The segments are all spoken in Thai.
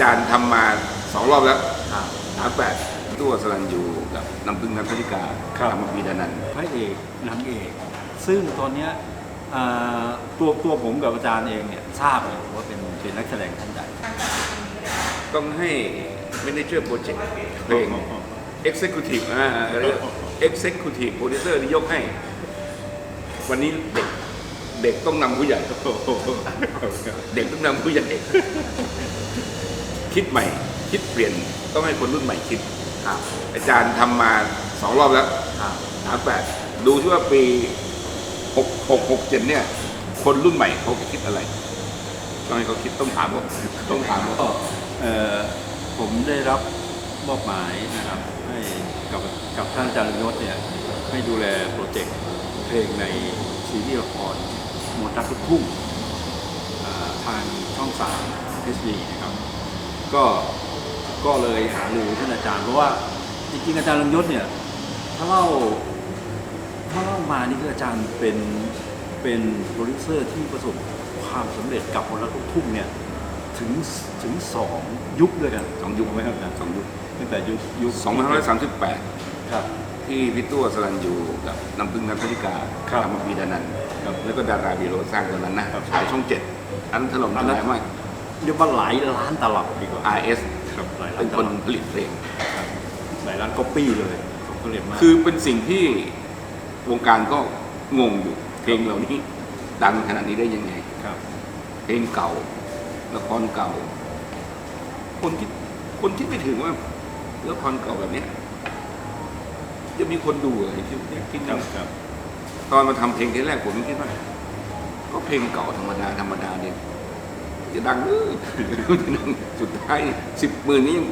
จารย์ทำมาสองรอบแล้วครับ สามแปดตัวสลันยูกับน้ำพึ่งนันทธิกาครับ ทำมาปีดานันท์พระเอกนางเอก ซึ่งตอนเนี้ยอ่าตัวตัวผมกับอาจารย์เองเนี่ยทราบเลยว่าเป็นเป็นนักแสดงท่านใด ต้องให้ไม่ได้ช่วยโปรเจกต์เพลง Executive อ่าเรียก Executive Producer นี่ยกให้ วันนี้เด็ก เด็กต้องนำผู้ใหญ่ เด็กต้องนำผู้ใหญ่ คิดใหม่ คิดเปลี่ยนต้องให้คนรุ่นใหม่คิด ครับ อาจารย์ทำมาสองรอบแล้วครับสามแปดดูที่ว่าปีหกหกหกเจ็ดเนี่ย คนรุ่นใหม่เขาจะคิดอะไรต้องให้เขาคิดต้องถามเขาต้องถามเขา ก็เอ่อผมได้รับมอบหมายนะครับ ให้กับกับท่านอาจารย์ยศเนี่ยให้ดูแลโปรเจกต์เพลงในซีรีส์ละครมนต์รักลูกทุ่งอ่าทางช่องสาม HD นะครับ ก็ก็เลยหารือท่านอาจารย์เพราะว่าจริงๆอาจารย์ลงยศเนี่ยถ้าเล่าถ้าเล่ามานี่คืออาจารย์เป็นเป็นโปรดิวเซอร์ที่ประสบความสำเร็จกับมนต์รักลูกทุ่งเนี่ยถึงถึงสองยุคด้วยกันสองยุคไหมครับอาจารย์สองยุคตั้งแต่ยุคยุคสองพันห้าร้อยสามสิบแปดครับที่พี่ตัวสลันยูกับน้ำพึ่งนันทธิกาครับทำมาปีดานันท์ครับแล้วก็ดาราบีโรสร้างตอนนั้นนะครับฉายช่องเจ็ดอันนนถล่มทลายมาก เรียกว่าหลายล้านตลับดีกว่า RS ครับหลายล้าเป็นนตคนลับผลิตเพลงครับหลายล้านก๊อปปี้เลยผมก็เรียนมากคือเป็นสิ่งที่วงการก็งงอยู่ เพลงเหล่านี้ดังขนาดนี้ได้ยังไง ครับ เพลงเก่าละครเก่า คนคิดคนคิดไม่ถึงว่าละครเก่าแบบเนี้ยจะมีคนดูเหรอคิดคิดครับว่าครับตอนมาทำเพลงทีแรกผมคิดว่า ก็เพลงเก่าธรรมดาธรรมดาเนี่ย จะดังหรือสุดท้ายสิบหมื่นนี่ยัง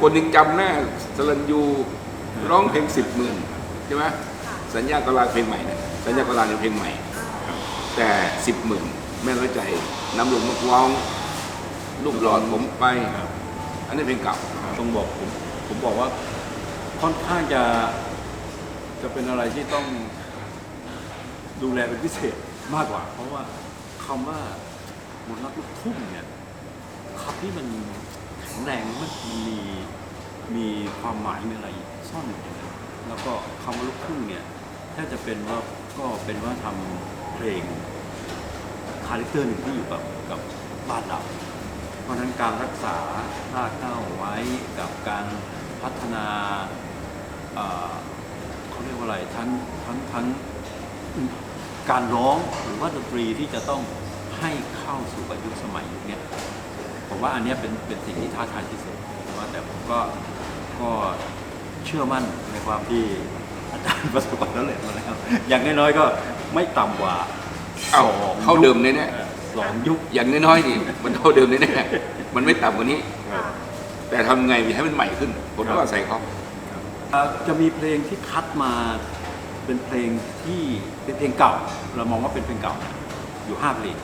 คนยังจำหน้าสลันยูร้องเพลงสิบหมื่นใช่ไหมสัญญากลาเพลงใหม่นะสัญญากลาเนี่ยเพลงใหม่ แต่สิบหมื่นแม่ร้อยใจน้ำลงมะกร้องลูกหลอดผมไปครับอันนี้เพลงเก่าต้องบอกผมผมบอกว่าค่อนข้างจะจะเป็นอะไรที่ต้องดูแลเป็นพิเศษมากกว่า เพราะว่าคำว่า มนต์รักลูกทุ่งเนี่ยคำที่มันแข็งแรงมันมีมีความหมายมีอะไรซ่อนอยู่ในนั้นแล้วก็คำว่าลูกทุ่งเนี่ยถ้าจะเป็นว่าก็เป็นว่าทำเพลงคาแรคเตอร์หนึ่งที่อยู่กับกับบ้านเราเพราะฉะนั้นการรักษารากเหง้าไว้กับการพัฒนาเขาเรียกว่าอะไรทั้งทั้งทั้งการร้องหรือว่าดนตรีที่จะต้อง ให้เข้าสู่กับยุคสมัยยุคเนี้ยผมว่าอันเนี้ยเป็นเป็นสิ่งที่ท้าทายที่สุดว่าแต่ผมก็ก็เชื่อมั่นในความที่อาจารย์ประสบความสำเร็จมาแล้ว อย่างน้อยๆก็ไม่ต่ำกว่าเอ้าสองเข้าเดิมแน่ๆเออสองยุคอย่างน้อยๆนี่มันเท่าเดิมแน่ๆมันไม่ต่ำกว่านี้ แต่ทำไงให้มันใหม่ขึ้นผมก็อาศัยเขาเอ่อจะมีเพลงที่คัดมาเป็นเพลงที่เป็นเพลงเก่า เรามองว่าเป็นเพลงเก่านะอยู่ห้าเพลง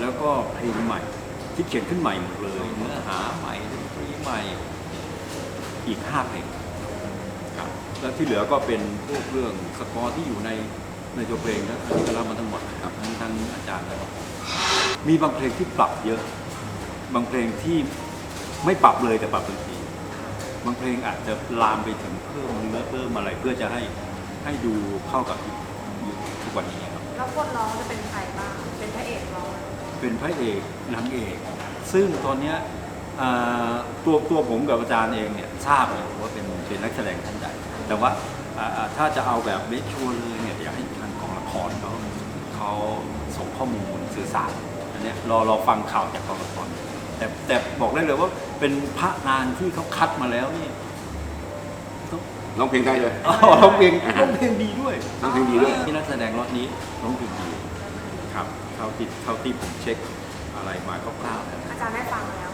แล้วก็เพลงใหม่ที่เขียนขึ้นใหม่หมดเลยเนื้อหาใหม่ดนตรีใหม่อีกห้าเพลงครับแล้วที่เหลือก็เป็นพวกเรื่องสกอร์ที่อยู่ในในตัวเพลงนะอันนี้ก็รับมาทั้งหมดครับทั้งทั้งอาจารย์แล้วมีบางเพลงที่ปรับเยอะ บางเพลงที่ไม่ปรับเลยแต่ปรับดนตรีบางเพลงอาจจะลามไปถึงเพิ่มเนื้อเพิ่มอะไรเพื่อจะให้ให้ดูเข้ากับยุคทุกวันนี้ครับแล้วคนร้องจะเป็นใครบ้างเป็นพระเอกร้อง เป็นพระเอกนางเอก ซึ่งตอนเนี้ยอ่าตัวตัวผมกับอาจารย์เองเนี่ยทราบเลยว่าเป็นเป็นนักแสดงท่านใดแต่ว่าอ่าอ่าถ้าจะเอาแบบเมชัวร์เลยเนี่ยอยากให้ทางกองละครเขาเขาส่งข้อมูลสื่อสารอันเนี้ยรอรอฟังข่าวจากกองละครแต่แต่บอกได้เลยว่าเป็นพระนางที่เขาคัดมาแล้วนี่ร้องเพลงได้เลยอ๋อร้องเพลงร้องเพลงดีด้วยร้องเพลงดีด้วยที่นักแสดงรอบนี้ร้องเพลงดี ครับเท่าที่เท่าที่ผมเช็คอะไรมาคร่าวๆนะอาจารย์ได้ฟังแล้ว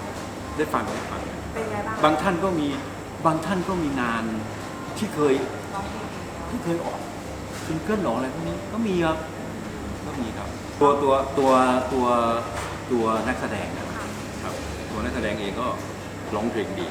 ได้ฟังได้ฟังเป็นไงบ้างบางท่านก็มีบางท่านก็มีงานที่เคยร้องเพลงที่เคยออกซิงเกิลหรออะไรพวกนี้ก็มีครับก็มีครับ ตัวตัวตัวตัวตัวนักแสดงนะครับครับตัวนักแสดงเองก็ร้องเพลงดี